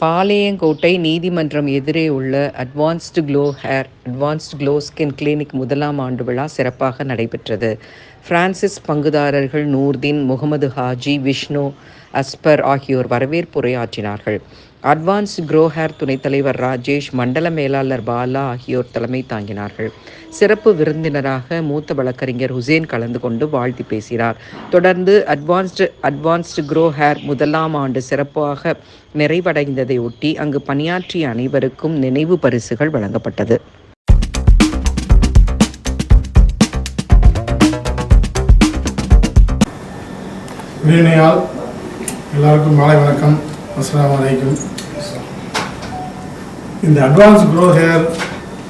பாளையங்கோட்டை நீதிமன்றம் எதிரே உள்ள advanced glow hair advanced glow skin clinic முதலாம் ஆண்டு விழா சிறப்பாக நடைபெற்றது. பிரான்சிஸ் பங்குதாரர்கள் நூர்தீன் முகமது ஹாஜி விஷ்ணு அஸ்பர் ஆகியோர் வரவேற்புரையாற்றினார்கள். அட்வான்ஸ் குரோஹேர் துணைத் தலைவர் ராஜேஷ் மண்டல மேலாளர் பாலா ஆகியோர் தலைமை தாங்கினார்கள். சிறப்பு விருந்தினராக மூத்த வழக்கறிஞர் ஹுசேன் கலந்து கொண்டு வாழ்த்தி பேசினார். தொடர்ந்து அட்வான்ஸ்டு அட்வான்ஸ்டு குரோஹேர் முதலாம் ஆண்டு சிறப்பாக நிறைவடைந்ததை ஒட்டி அங்கு பணியாற்றிய அனைவருக்கும் நினைவு பரிசுகள் வழங்கப்பட்டது. வீணையால் எல்லாருக்கும் மாலை வணக்கம். அஸ்லாம் வலைக்கும் இந்த அட்வான்ஸ் க்ரோ ஹேர்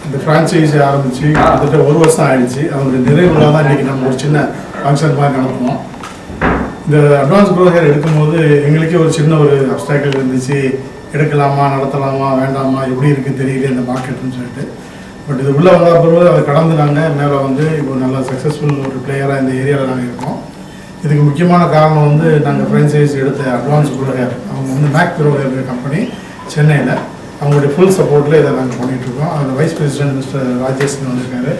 இந்த ஃப்ரான்ச்சைஸி ஆரம்பித்து கிட்டத்தட்ட ஒரு வருஷம் ஆயிடுச்சு. அதோட நிறைவு தான் இன்றைக்கி நம்ம ஒரு சின்ன ஃபங்க்ஷன் மாதிரி நடத்தினோம் இந்த அட்வான்ஸ் க்ரோ ஹேர் எடுக்கும்போது எங்களுக்கே ஒரு சின்ன ஒரு அப்டாக்கிள் இருந்துச்சு. எடுக்கலாமா நடத்தலாமா வேண்டாமா எப்படி இருக்குது தெரியல இந்த மார்க்கெட்னு சொல்லிட்டு. பட் இது உள்ளே வந்த பிறகு அதை கடந்து நாங்கள் மேலே வந்து இப்போ நல்ல சக்ஸஸ்ஃபுல் ஒரு பிளேயராக இந்த ஏரியாவில் நாங்கள் இருக்கோம். இதுக்கு முக்கியமான காரணம் வந்து நாங்கள் ஃப்ரான்ச்சைஸ் எடுத்த அட்வான்ஸ் குரோகர் அவங்க வந்து மேக் குரோகர் கம்பெனி சென்னையில். அவங்களுடைய ஃபுல் சப்போர்ட்டில் இதை நாங்கள் பண்ணிகிட்ருக்கோம் அதில் வைஸ் பிரசிடென்ட் மிஸ்டர் ராஜேஷ்னு வந்திருக்காரு.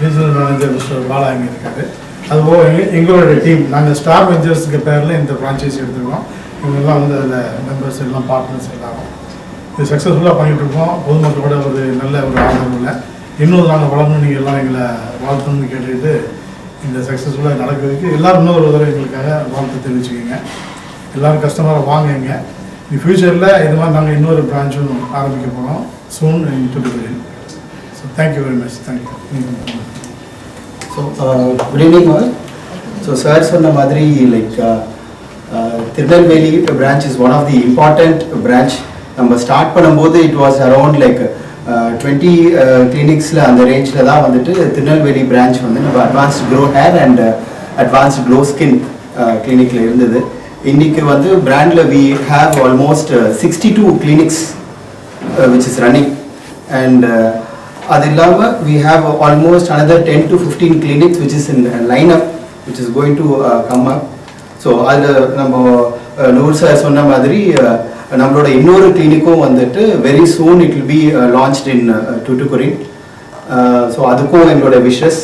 ரீஜனல் மேனேஜர் மிஸ்டர் பாலா இங்கே இருக்காரு. அதுபோக எங்க எங்களுடைய டீம் நாங்கள் ஸ்டார் வெஞ்சர்ஸுக்கு பேரில் இந்த ஃப்ரான்ச்சைஸ் எடுத்துருக்கோம். இவங்கெல்லாம் வந்து அதில் மெம்பர்ஸ் எல்லாம் பார்ட்னர்ஸ் எல்லாரும். இது சக்ஸஸ்ஃபுல்லாக பண்ணிகிட்ருக்கோம் பொதுமக்களோட ஒரு நல்ல ஒரு ஆதரவில். இன்னும் நாங்கள் வளரணும் நீங்கள் எல்லாம் எங்களை வாழ்த்தணும்னு கேட்டுக்கிட்டு இந்த சக்ஸஸ்ஃபுல்லாக நடக்கிறதுக்கு எல்லாரும் இன்னொரு தடவை எங்களுக்காக வாழ்த்து தெரிவிச்சுக்கோங்க. எல்லோரும் கஸ்டமரை வாங்குங்க. இந்த ஃப்யூச்சரில் இது மாதிரி நாங்கள் இன்னொரு பிரான்ச்சும் ஆரம்பிக்க போகிறோம் soon in Thoothukudi so thank you very much thank you so good evening all so sir சொன்ன மாதிரி like Tirunelveli branch is one of the important branch நம்ம ஸ்டார்ட் பண்ணும்போது it was around like twenty கிளினிக்ஸில் அந்த ரேஞ்சில் தான் வந்துட்டு Tirunelveli branch வந்து நம்ம advanced grow hair and advanced glow skin கிளினிக்கில் இருந்தது. இன்றைக்கி வந்து பிராண்டில் we have almost sixty two clinics which is running and அது இல்லாமல் we have almost another ten to fifteen clinics which is in line up which is going to come up so அதில் நம்ம நூறு நூர் சார் சொன்ன மாதிரி நம்மளோட இன்னொரு கிளினிக்கும் வந்துட்டு very soon it will be launched in Tuticorin so அதுக்கும் எங்களோட விஷஸ்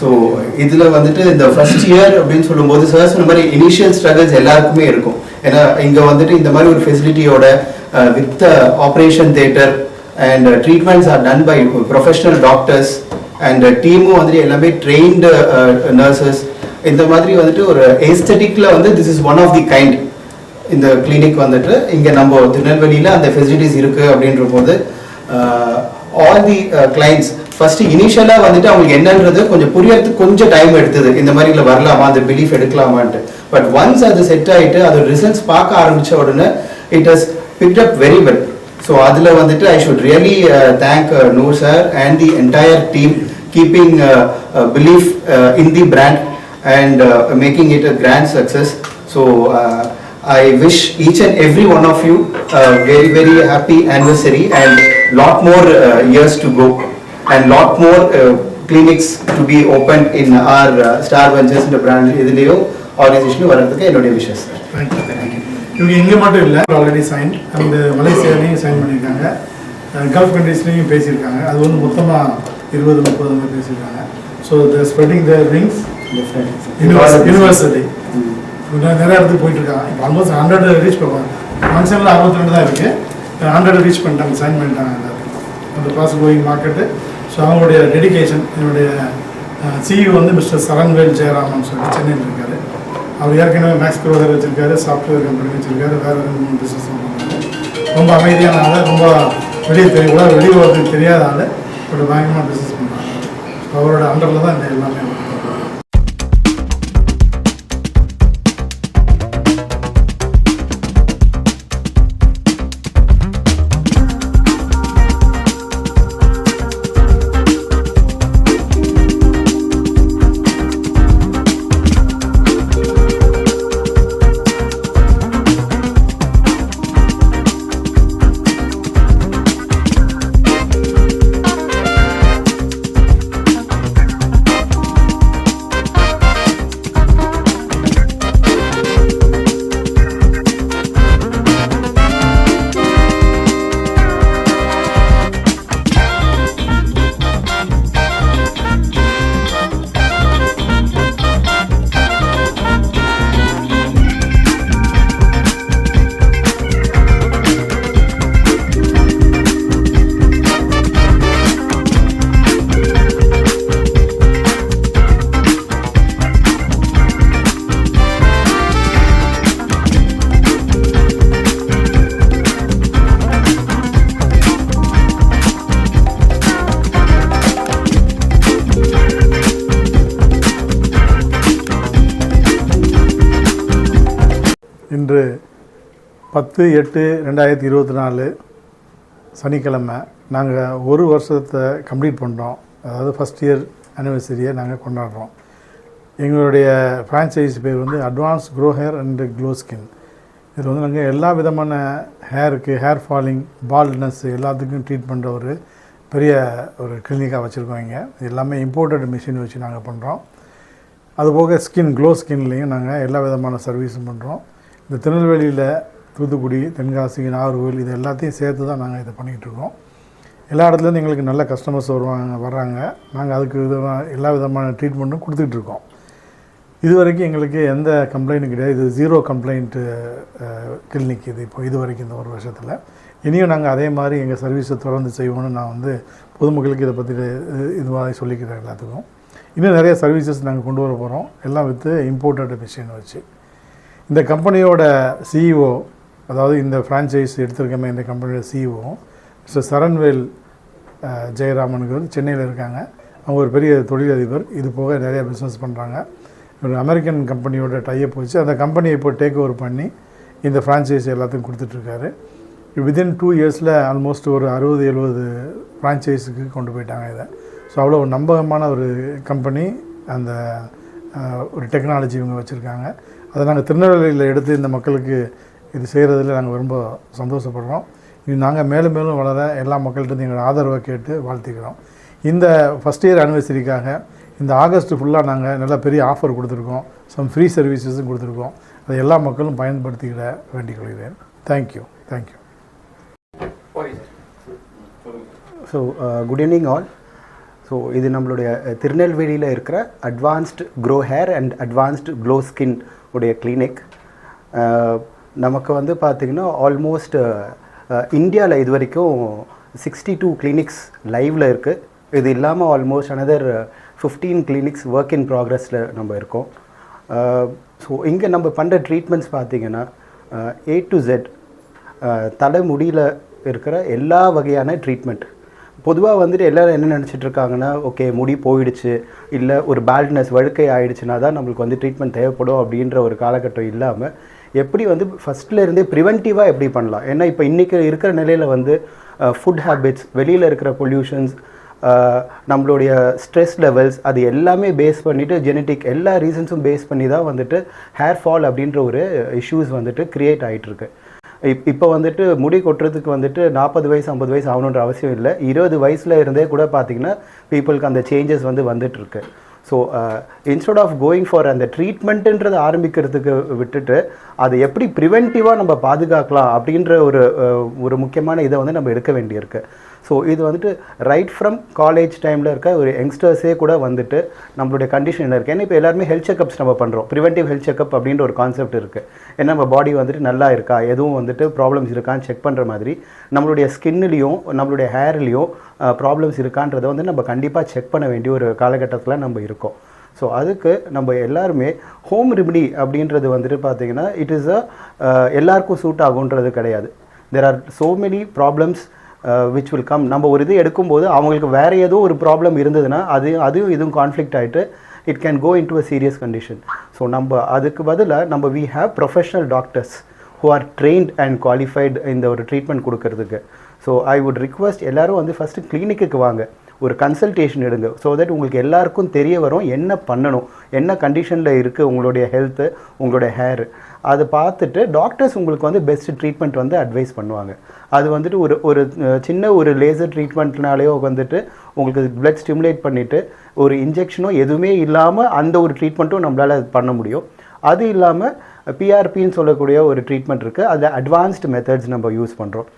ஸோ இதில் வந்துட்டு இந்த ஃபர்ஸ்ட் இயர் அப்படின்னு சொல்லும்போது சார் சொன்ன மாதிரி இனிஷியல் ஸ்ட்ரகிள்ஸ் எல்லாருக்குமே இருக்கும். ஏன்னா இங்கே வந்துட்டு இந்த மாதிரி ஒரு ஃபெசிலிட்டியோட with operation theatre and treatments are done by professional doctors and டீமும் வந்துட்டு எல்லாமே ட்ரெயின்டு நர்சஸ் இந்த மாதிரி வந்துட்டு ஒரு ஏஸ்தட்டிக்ல வந்து this is one of the kind இந்த கிளினிக் வந்துட்டு இங்கே நம்ம திருநெல்வேலியில் அந்த ஃபெசிலிட்டிஸ் இருக்குது அப்படின்ற போது ஆல் தி கிளைண்ட்ஸ் ஃபஸ்ட்டு இனிஷியலாக வந்துட்டு அவங்களுக்கு என்னன்றது கொஞ்சம் புரியறதுக்கு கொஞ்சம் டைம் எடுத்தது. இந்த மாதிரி இல்லை வரலாமா? அந்த பிலீஃப் எடுக்கலாமான்ட்டு. பட் ஒன்ஸ் அது செட் ஆகிட்டு அது ரிசல்ட்ஸ் பார்க்க ஆரம்பித்த உடனே it has picked up very well so அதில் வந்துட்டு I should really thank Noor sir and the entire team keeping belief in the brand and making it a grand success so I wish each and every one of you a very very happy anniversary and lot more uh, years to go and lot more uh, clinics to be opened in our uh, Star Ventures இந்த brand இதுலேயும் ஆர்கனைசேஷனும் வர்றதுக்கு என்னுடைய wishes இவங்க இங்கே மட்டும் இல்லை already sign அந்த மலேசியாலையும் sign பண்ணியிருக்காங்க. கல்ஃப் கண்ட்ரீஸ்லையும் பேசியிருக்காங்க. அது வந்து மொத்தமாக இருபது முப்பது பேசியிருக்காங்க. So the spreading the rings university நிறைய இடத்துக்கு போயிட்டு இருக்காங்க இப்போ ஆல்மோஸ்ட் ஹண்ட்ரட் ரீச் பண்ணுவாங்க ஃபங்க்ஷனில் அறுபத்தி ரெண்டு தான் இருக்குது ஹண்ட்ரட் ரீச் பண்ணிட்டாங்க சைன் பண்ணிட்டாங்க எல்லாத்தையும். அந்த ப்ராசஸ் கோயிங் மார்க்கெட்டு ஸோ அவங்களுடைய டெடிகேஷன் என்னுடைய சிஇஓ வந்து மிஸ்டர் சரண்வேல் ஜெயராமன் சொல்லிட்டு சென்னையில் இருக்கார். அவர் ஏற்கனவே மேக்ஸ் ப்ரோவர் வச்சுருக்காரு சாஃப்ட்வேர் கம்பெனி வச்சுருக்காரு வேறு ரெண்டு மூணு பிஸ்னஸ் பண்ணுறாங்க ரொம்ப அமைதியான ஆள் ரொம்ப வெளியே தெரிய உலக வெளியே வரதுக்கு தெரியாத ஆள். ஒரு பயங்கரமாக பிஸ்னஸ் பண்ணுறாங்க அவரோட அண்டரில் தான் இந்த எல்லாமே பத்து எட்டு ரெண்டாயிரத்தி இருபத்தி நாலு சனிக்கிழமை நாங்கள் ஒரு வருஷத்தை கம்ப்ளீட் பண்ணுறோம் அதாவது ஃபஸ்ட் இயர் அனிவர்சரியை நாங்கள் கொண்டாடுறோம். எங்களுடைய ஃப்ரான்ச்சைஸ் பேர் வந்து advance grow hair and glow skin இதில் வந்து நாங்கள் எல்லா விதமான ஹேருக்கு ஹேர் ஃபாலிங் பால்ட்னஸ் எல்லாத்துக்கும் ட்ரீட் பண்ணுற ஒரு பெரிய ஒரு கிளினிக்காக வச்சுருக்கோம் இங்கே. எல்லாமே இம்போர்ட்டட் மிஷின் வச்சு நாங்கள் பண்ணுறோம் அதுபோக ஸ்கின் க்ளோ ஸ்கின்லேயும் நாங்கள் எல்லா விதமான சர்வீஸும் பண்ணுறோம் இந்த திருநெல்வேலியில் தூத்துக்குடி தென்காசி நாகர்கோவில் இது எல்லாத்தையும் சேர்த்து தான் நாங்கள் இதை பண்ணிகிட்ருக்கோம் எல்லா இடத்துலேருந்து எங்களுக்கு நல்ல கஸ்டமர்ஸ் வருவாங்க வர்றாங்க. நாங்கள் அதுக்கு விதமாக எல்லா விதமான ட்ரீட்மெண்ட்டும் கொடுத்துட்டு இருக்கோம். இது வரைக்கும் எங்களுக்கு எந்த கம்ப்ளைண்ட்டும் கிடையாது. இது ஜீரோ கம்ப்ளைண்ட்டு கிளினிக் இது இப்போ இது வரைக்கும் இந்த ஒரு வருஷத்தில். இனியும் நாங்கள் அதே மாதிரி எங்கள் சர்வீஸை தொடர்ந்து செய்வோம்னு நான் வந்து பொதுமக்களுக்கு இதை பற்றி இதுவாக சொல்லிக்கிறேன் எல்லாத்துக்கும். இன்னும் நிறைய சர்வீசஸ் நாங்கள் கொண்டு வர போகிறோம் எல்லாம் வித்து இம்போர்ட்டட் மிஷின் வச்சு. இந்த கம்பெனியோட சிஇஓ அதாவது இந்த ஃப்ரான்ச்சைஸ் எடுத்திருக்கமே இந்த கம்பெனியோட சிஇஓ மிஸ்டர் சரண்வேல் அஹ், ஜெயராமனுங்கிறது சென்னையில் இருக்காங்க. அவங்க ஒரு பெரிய தொழிலதிபர். இது போக நிறைய பிஸ்னஸ் பண்ணுறாங்க ஒரு அமெரிக்கன் கம்பெனியோட டைப் வச்சு அந்த கம்பெனியை இப்போ டேக் ஓவர் பண்ணி இந்த ஃப்ரான்ச்சைஸ் எல்லாத்தையும் கொடுத்துட்ருக்காரு வித்தின் டூ இயர்ஸில் ஆல்மோஸ்ட் ஒரு அறுபது எழுபது ஃப்ரான்ச்சைஸுக்கு கொண்டு போயிட்டாங்க இதை. ஸோ அவ்வளோ ஒரு நம்பகமான ஒரு கம்பெனி அந்த ஒரு டெக்னாலஜி இவங்க வச்சுருக்காங்க. அதை நாங்கள் திருநெல்வேலியில் எடுத்து இந்த மக்களுக்கு இது செய்கிறதுல நாங்கள் ரொம்ப சந்தோஷப்படுறோம். இது நாங்கள் மேலும் மேலும் வளர எல்லா மக்கள்கிட்ட எங்களோட ஆதரவை கேட்டு வாழ்த்திக்கிறோம். இந்த ஃபஸ்ட் இயர் அனிவர்சரிக்காக இந்த ஆகஸ்ட் ஃபுல்லாக நாங்கள் நல்ல பெரிய ஆஃபர் கொடுத்துருக்கோம். சம் ஃப்ரீ சர்வீசஸும் கொடுத்துருக்கோம். அதை எல்லா மக்களும் பயன்படுத்திக்கிட வேண்டிக் கொள்கிறேன் thank you thank you so good evening all so இது நம்மளுடைய uh, திருநெல்வேலியில் இருக்கிற advanced grow hair and advanced glow skin உடைய கிளினிக் நமக்கு வந்து பார்த்திங்கன்னா ஆல்மோஸ்ட் இந்தியாவில் இது வரைக்கும் சிக்ஸ்டி டூ கிளினிக்ஸ் லைவில் இருக்குது இது இல்லாமல் almost another fifteen clinics work in ப்ராக்ரஸில் நம்ம இருக்கோம். ஸோ இங்கே நம்ம பண்ணுற ட்ரீட்மெண்ட்ஸ் பார்த்திங்கன்னா ஏ டு ஜெட் தலைமுடியில் இருக்கிற எல்லா வகையான ட்ரீட்மெண்ட் பொதுவாக வந்துட்டு எல்லோரும் என்ன நினச்சிட்டு இருக்காங்கன்னா ஓகே முடி போயிடுச்சு இல்லை ஒரு பேல்ட்னஸ் வழுக்கை ஆயிடுச்சுன்னா தான் நம்மளுக்கு வந்து ட்ரீட்மெண்ட் தேவைப்படும் அப்படின்ற ஒரு காலகட்டம் இல்லாமல் எப்படி வந்து ஃபஸ்ட்டில் இருந்தே ப்ரிவென்டிவாக எப்படி பண்ணலாம்? ஏன்னா இப்போ இன்றைக்கி இருக்கிற நிலையில் வந்து ஃபுட் ஹேபிட்ஸ் வெளியில் இருக்கிற பொல்யூஷன்ஸ் நம்மளுடைய ஸ்ட்ரெஸ் லெவல்ஸ் அது எல்லாமே பேஸ் பண்ணிவிட்டு ஜெனட்டிக் எல்லா ரீசன்ஸும் பேஸ் பண்ணி தான் வந்துட்டு ஹேர் ஃபால் அப்படின்ற ஒரு இஷ்யூஸ் வந்துட்டு க்ரியேட் ஆகிட்டுருக்கு இப் இப்போ வந்துட்டு முடி கொட்டுறதுக்கு வந்துட்டு நாற்பது வயசு ஐம்பது வயசு ஆகணுன்ற அவசியம் இல்லை. இருபது வயசில் இருந்தே கூட பார்த்தீங்கன்னா பீப்புளுக்கு அந்த சேஞ்சஸ் வந்து வந்துட்டுருக்கு. So instead of going for அந்த ட்ரீட்மெண்ட்டுன்றதை ஆரம்பிக்கிறதுக்கு விட்டுட்டு அதை எப்படி ப்ரிவென்டிவாக நம்ம பாதுகாக்கலாம் அப்படின்ற ஒரு ஒரு முக்கியமான இதை வந்து நம்ம எடுக்க வேண்டியிருக்கு. ஸோ இது வந்துட்டு ரைட் ஃப்ரம் காலேஜ் டைமில் இருக்க ஒரு யங்ஸ்டர்ஸே கூட வந்துட்டு நம்மளுடைய கண்டிஷன் என்ன இருக்குது ஏன்னா இப்போ எல்லாருமே ஹெல்த் செக்கப்ஸ் நம்ம பண்ணுறோம் ப்ரிவென்டிவ் ஹெல்த் செக்கப் அப்படின்ற ஒரு கான்செப்ட் இருக்குது ஏன்னா நம்ம பாடி வந்துட்டு நல்லா இருக்கா? எதுவும் வந்துட்டு ப்ராப்ளம்ஸ் இருக்கான்னு செக் பண்ணுற மாதிரி நம்மளுடைய ஸ்கின்னுலேயும் நம்மளுடைய ஹேர்லேயும் ப்ராப்ளம்ஸ் இருக்கான்றதை வந்து நம்ம கண்டிப்பாக செக் பண்ண வேண்டிய ஒரு காலகட்டத்தில் நம்ம இருக்கோம். ஸோ அதுக்கு நம்ம எல்லாருமே ஹோம் ரெமிடி அப்படின்றது வந்துட்டு பார்த்தீங்கன்னா இட் இஸ் அ எல்லாருக்கும் சூட் ஆகுன்றது கிடையாது. There are so many problems which will come நம்ம ஒரு இது எடுக்கும்போது அவங்களுக்கு வேறு ஏதோ ஒரு ப்ராப்ளம் இருந்ததுன்னா அது அதுவும் இதுவும் கான்ஃப்ளிக்ட் ஆகிட்டு it can go into a serious condition so நம்ம அதுக்கு பதிலாக நம்ம we have professional doctors who are trained and qualified இந்த ஒரு ட்ரீட்மெண்ட் கொடுக்கறதுக்கு. ஸோ ஐ வுட் ரிக்வஸ்ட் எல்லாரும் வந்து ஃபஸ்ட்டு கிளினிக்கு வாங்க. ஒரு கன்சல்டேஷன் எடுங்க. ஸோ தட் உங்களுக்கு எல்லாருக்கும் தெரிய வரும் என்ன பண்ணணும் என்ன கண்டிஷனில் இருக்குது உங்களுடைய ஹெல்த்து உங்களுடைய ஹேர் அதை பார்த்துட்டு டாக்டர்ஸ் உங்களுக்கு வந்து பெஸ்ட் ட்ரீட்மெண்ட் வந்து அட்வைஸ் பண்ணுவாங்க. அது வந்துட்டு ஒரு ஒரு சின்ன ஒரு லேசர் ட்ரீட்மெண்ட்னாலேயோ வந்துட்டு உங்களுக்கு பிளட் ஸ்டிமுலேட் பண்ணிவிட்டு ஒரு இன்ஜெக்ஷனோ எதுவுமே இல்லாமல் அந்த ஒரு ட்ரீட்மெண்ட்டும் நம்மளால் பண்ண முடியும். அது இல்லாமல் பிஆர்பின்னு சொல்லக்கூடிய ஒரு ட்ரீட்மெண்ட் இருக்குது அதில் அட்வான்ஸ்டு மெத்தட்ஸ் நம்ம யூஸ் பண்ணுறோம்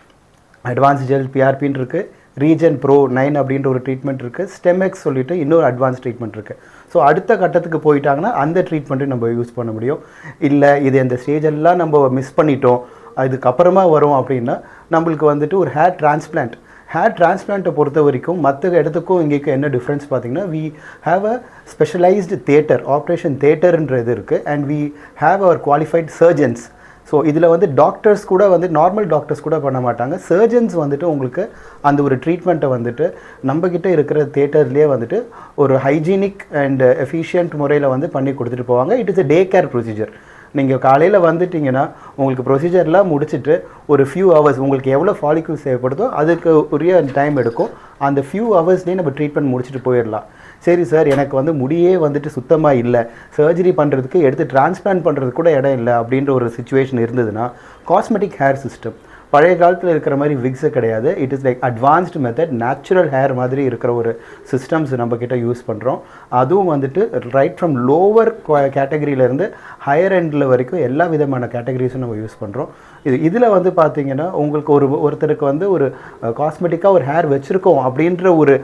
அட்வான்ஸ் ஜெல் பிஆர்பின்னு இருக்குது ரீஜன் ப்ரோ நைன் அப்படின்ற ஒரு ட்ரீட்மெண்ட் இருக்குது ஸ்டெமெக்ஸ் சொல்லிட்டு இன்னொரு அட்வான்ஸ் ட்ரீட்மெண்ட் இருக்குது ஸோ அடுத்த கட்டத்துக்கு போயிட்டாங்கன்னா அந்த ட்ரீட்மெண்ட்டு நம்ம யூஸ் பண்ண முடியும். இல்லை இது இந்த ஸ்டேஜ் எல்லாம் நம்ம மிஸ் பண்ணிட்டோம். அதுக்கப்புறமா வரும் அப்படின்னா நம்மளுக்கு வந்துட்டு ஒரு ஹேர் டிரான்ஸ்பிளான்ட் ஹேர் டிரான்ஸ்பிளான்ட்டை பொறுத்த வரைக்கும் மற்ற இடத்துக்கும் இங்கேக்கு என்ன டிஃப்ரென்ஸ் பார்த்தீங்கன்னா we have a specialised theatre operation தேட்டர்ன்றது இருக்குது and we have our qualified surgeons so இதில் வந்து டாக்டர்ஸ் கூட வந்து நார்மல் டாக்டர்ஸ் கூட பண்ண மாட்டாங்க. சர்ஜன்ஸ் வந்துட்டு உங்களுக்கு அந்த ஒரு ட்ரீட்மெண்ட்டை வந்துட்டு நம்மக்கிட்ட இருக்கிற தேட்டர்லேயே வந்துட்டு ஒரு ஹைஜீனிக் அண்ட் எஃபிஷியன்ட் முறையில் வந்து பண்ணி கொடுத்துட்டு போவாங்க. It is a day care procedure நீங்கள் காலையில் வந்துட்டிங்கன்னா உங்களுக்கு ப்ரொசீஜர்லாம் முடிச்சுட்டு ஒரு ஃபியூ ஹவர்ஸ் உங்களுக்கு எவ்வளோ ஃபாலிக்யூல்ஸ் தேவைப்படுதோ அதுக்கு உரிய டைம் எடுக்கும். அந்த ஃபியூ ஹவர்ஸ்லேயே நம்ம ட்ரீட்மெண்ட் முடிச்சுட்டு போயிடலாம். சரி சார் எனக்கு வந்து முடியே வந்துட்டு சுத்தமாக இல்லை. சர்ஜரி பண்ணுறதுக்கு எடுத்து டிரான்ஸ்பிளான்ட் பண்ணுறதுக்கு கூட இடம் இல்லை அப்படின்ற ஒரு சுச்சுவேஷன் இருந்ததுன்னா காஸ்மெட்டிக் ஹேர் சிஸ்டம் பழைய காலத்தில் இருக்கிற மாதிரி விக்ஸு கிடையாது. It is like advanced method natural hair மாதிரி இருக்கிற ஒரு சிஸ்டம்ஸ் நம்ம யூஸ் பண்ணுறோம் அதுவும் வந்துட்டு ரைட் ஃப்ரம் லோவர் கேட்டகரியிலேருந்து ஹையர் எண்டில் வரைக்கும் எல்லா விதமான கேட்டகரிஸும் நம்ம யூஸ் பண்ணுறோம் இது இதில் வந்து பார்த்தீங்கன்னா உங்களுக்கு ஒரு ஒருத்தருக்கு வந்து ஒரு காஸ்மெட்டிக்காக ஒரு ஹேர் வச்சுருக்கோம் அப்படின்ற ஒரு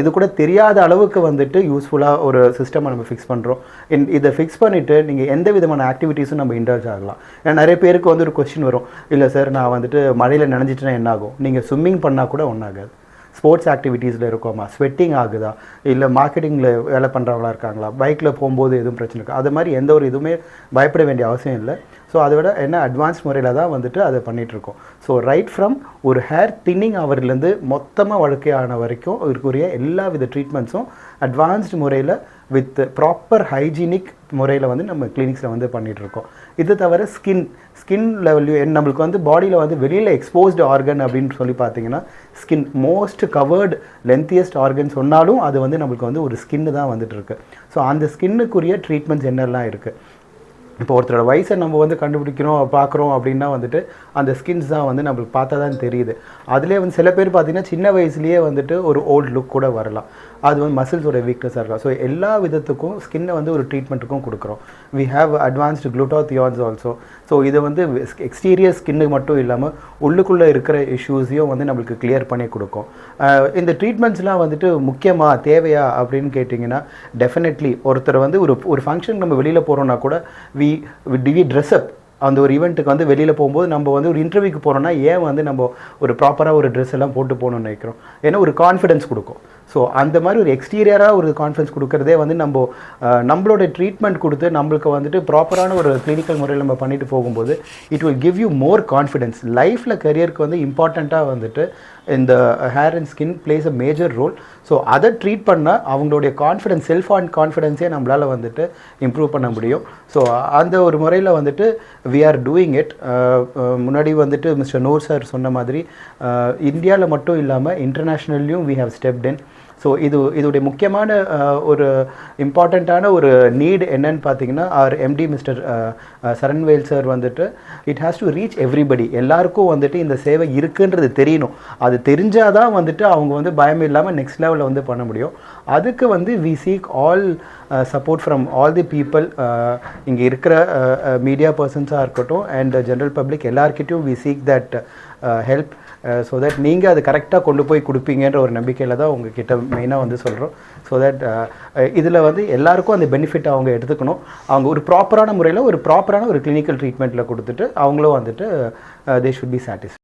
இது கூட தெரியாத அளவுக்கு வந்துட்டு யூஸ்ஃபுல்லாக ஒரு சிஸ்டம் நம்ம ஃபிக்ஸ் பண்ணுறோம் இன் இதை ஃபிக்ஸ் பண்ணிவிட்டு நீங்கள் எந்த விதமான ஆக்டிவிட்டீஸும் நம்ம இன்டர்ஜ் ஆகலாம். ஏன்னா நிறைய பேருக்கு வந்து ஒரு கொஸ்டின் வரும். இல்லை சார் நான் வந்துட்டு மழையில் நனைஞ்சிட்டேன்னா என்னாகும் நீங்கள் ஸ்விம்மிங் பண்ணால் கூட ஒன்றாகாது ஸ்போர்ட்ஸ் ஆக்டிவிட்டீஸில் இருக்கோமா? ஸ்வெட்டிங் ஆகுதா? இல்லை மார்க்கெட்டிங்கில் வேலை பண்ணுறவங்களா இருக்காங்களா? பைக்கில் போகும்போது எதுவும் பிரச்சனை இருக்கா? அது மாதிரி எந்த ஒரு இதுவுமே பயப்பட வேண்டிய அவசியம் இல்லை. ஸோ அதை விட என்ன அட்வான்ஸ் முறையில் தான் வந்துட்டு அதை பண்ணிகிட்ருக்கோம் ஸோ ரைட் ஃப்ரம் ஒரு ஹேர் தின்னிங் அவர்லேருந்து மொத்தமாக வழக்கையான வரைக்கும் இருக்கக்கூடிய எல்லா வித ட்ரீட்மெண்ட்ஸும் அட்வான்ஸ்டு முறையில் வித் ப்ராப்பர் ஹைஜீனிக் முறையில் வந்து நம்ம கிளினிக்ஸில் வந்து பண்ணிகிட்ருக்கோம் இது தவிர ஸ்கின் ஸ்கின் லெவல்லையும் நம்மளுக்கு வந்து பாடியில் வந்து வெளியில் எக்ஸ்போஸ்டு ஆர்கன் அப்படின்னு சொல்லி பார்த்தீங்கன்னா skin most covered lengthiest organ சொன்னாலும் அது வந்து நம்மளுக்கு வந்து ஒரு ஸ்கின்னு தான் வந்துட்டு இருக்கு ஸோ அந்த ஸ்கின்னுக்குரிய ட்ரீட்மெண்ட்ஸ் என்னெல்லாம் இருக்குது இப்போ ஒருத்தரோட வயசை நம்ம வந்து கண்டுபிடிக்கிறோம் பார்க்குறோம் அப்படின்னா வந்துட்டு அந்த ஸ்கின்ஸ் தான் வந்து நம்மளுக்கு பார்த்தா தான் தெரியுது. அதுலேயே வந்து சில பேர் பார்த்தீங்கன்னா சின்ன வயசுலேயே வந்துட்டு ஒரு ஓல்ட் லுக் கூட வரலாம். அது வந்து மசில்ஸோட வீக்னஸாக இருக்கலாம். ஸோ எல்லா விதத்துக்கும் ஸ்கின்னை வந்து ஒரு ட்ரீட்மெண்ட்டுக்கும் கொடுக்குறோம். We have advanced glutathiones also so இது வந்து எக்ஸ்டீரியர் ஸ்கின்னு மட்டும் இல்லாமல் உள்ளுக்குள்ளே இருக்கிற இஷ்யூஸையும் வந்து நம்மளுக்கு கிளியர் பண்ணி கொடுக்கும். இந்த ட்ரீட்மெண்ட்ஸ்லாம் வந்துட்டு முக்கியமா தேவையா அப்படின்னு கேட்டிங்கன்னா டெஃபினெட்லி ஒருத்தர் வந்து ஒரு ஒரு ஃபங்க்ஷன் நம்ம வெளியில் போகிறோன்னா கூட we we to we dress up அந்த ஒரு ஈவெண்ட்டுக்கு வந்து வெளியில் போகும்போது நம்ம வந்து ஒரு இன்டர்வியூக்கு போகிறோம்னா ஏன் வந்து நம்ம ஒரு ப்ராப்பராக ஒரு ட்ரெஸ் எல்லாம் போட்டு போகணும்னு நினைக்கிறோம்? ஏன்னா ஒரு கான்ஃபிடென்ஸ் கொடுக்கும். ஸோ அந்த மாதிரி ஒரு எக்ஸ்டீரியராக ஒரு கான்ஃபிடன்ஸ் கொடுக்குறதே வந்து நம்ம நம்மளோட ட்ரீட்மெண்ட் கொடுத்து நம்மளுக்கு வந்துட்டு ப்ராப்பரான ஒரு கிளினிக்கல் முறையில் நம்ம பண்ணிட்டு போகும்போது it will give you more confidence லைஃப்பில் கரியருக்கு வந்து இம்பார்ட்டண்ட்டாக வந்துட்டு இந்த hair and skin plays a major role so அதை ட்ரீட் பண்ணால் அவங்களுடைய கான்ஃபிடன்ஸ் செல்ஃப் ஆன் கான்ஃபிடென்ஸே நம்மளால் வந்துட்டு இம்ப்ரூவ் பண்ண முடியும். ஸோ அந்த ஒரு முறையில் வந்துட்டு வி ஆர் டூயிங் இட் முன்னாடி வந்துட்டு மிஸ்டர் நூர் சார் சொன்ன மாதிரி இந்தியாவில் மட்டும் இல்லாமல் இன்டர்நேஷ்னல்லையும் we have stepped in so இது இதோடைய முக்கியமான ஒரு இம்பார்ட்டண்ட்டான ஒரு நீட் என்னன்னு பார்த்தீங்கன்னா அவர் எம்டி மிஸ்டர் சரண்வேல் சார் வந்துட்டு it has to reach everybody எல்லாருக்கும் வந்துட்டு இந்த சேவை இருக்குன்றது தெரியணும். அது தெரிஞ்சால் தான் வந்துட்டு அவங்க வந்து பயம் இல்லாமல் நெக்ஸ்ட் லெவலில் வந்து பண்ண முடியும். அதுக்கு வந்து we seek all support from all the people இங்கே இருக்கிற மீடியா பர்சன்ஸாக இருக்கட்டும் அண்ட் ஜென்ரல் பப்ளிக் எல்லார்கிட்டையும் we seek that help so that நீங்கள் அது கரெக்டாக கொண்டு போய் கொடுப்பீங்கன்ற ஒரு நம்பிக்கையில் தான் உங்ககிட்ட மெயினாக வந்து சொல்கிறோம் ஸோ தட் uh, uh, இதில் வந்து எல்லாருக்கும் அந்த பெனிஃபிட் அவங்க எடுத்துக்கணும். அவங்க ஒரு ப்ராப்பரான முறையில் ஒரு ப்ராப்பரான ஒரு கிளினிக்கல் ட்ரீட்மெண்ட்டில் கொடுத்துட்டு அவங்களும் வந்துட்டு தே ஷுட் பி சாட்டிஸ்ஃபை